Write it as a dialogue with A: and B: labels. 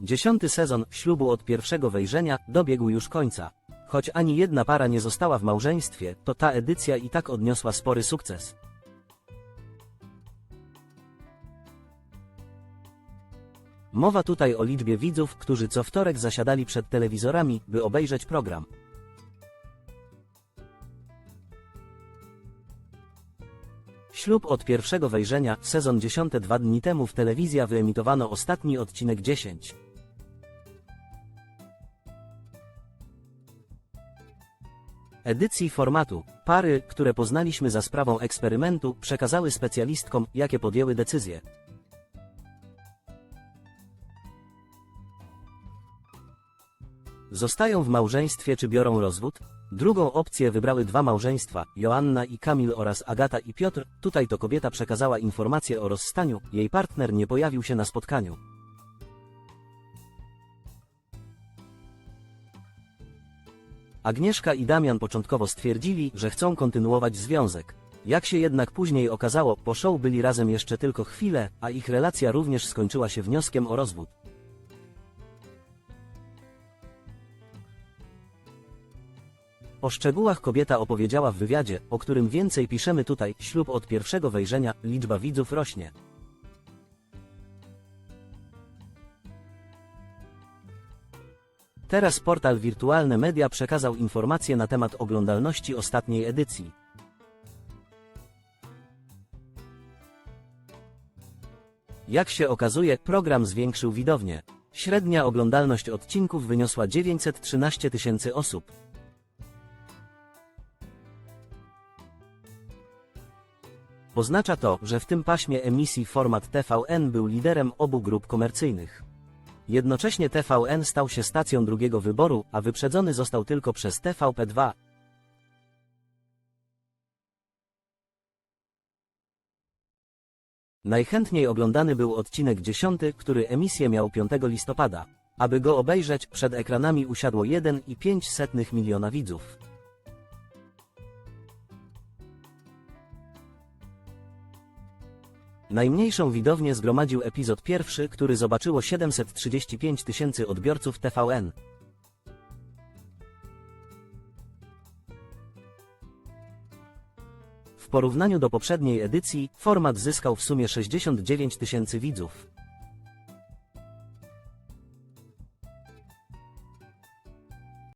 A: Dziesiąty sezon ślubu od pierwszego wejrzenia dobiegł już końca. Choć ani jedna para nie została w małżeństwie, to ta edycja i tak odniosła spory sukces. Mowa tutaj o liczbie widzów, którzy co wtorek zasiadali przed telewizorami, by obejrzeć program. Ślub od pierwszego wejrzenia, sezon 10 dwa dni temu w telewizja wyemitowano ostatni odcinek 10. Edycji formatu. Pary, które poznaliśmy za sprawą eksperymentu, przekazały specjalistkom, jakie podjęły decyzje. Zostają w małżeństwie czy biorą rozwód? Drugą opcję wybrały dwa małżeństwa, Joanna i Kamil oraz Agata i Piotr. Tutaj to kobieta przekazała informację o rozstaniu, jej partner nie pojawił się na spotkaniu. Agnieszka i Damian początkowo stwierdzili, że chcą kontynuować związek. Jak się jednak później okazało, po show byli razem jeszcze tylko chwilę, a ich relacja również skończyła się wnioskiem o rozwód. O szczegółach kobieta opowiedziała w wywiadzie, o którym więcej piszemy tutaj, ślub od pierwszego wejrzenia, liczba widzów rośnie. Teraz portal Wirtualne Media przekazał informacje na temat oglądalności ostatniej edycji. Jak się okazuje, program zwiększył widownię. Średnia oglądalność odcinków wyniosła 913 tysięcy osób. Oznacza to, że w tym paśmie emisji format TVN był liderem obu grup komercyjnych. Jednocześnie TVN stał się stacją drugiego wyboru, a wyprzedzony został tylko przez TVP2. Najchętniej oglądany był odcinek 10, który emisję miał 5 listopada. Aby go obejrzeć, przed ekranami usiadło 1,5 miliona widzów. Najmniejszą widownię zgromadził epizod pierwszy, który zobaczyło 735 tysięcy odbiorców TVN. W porównaniu do poprzedniej edycji, format zyskał w sumie 69 tysięcy widzów.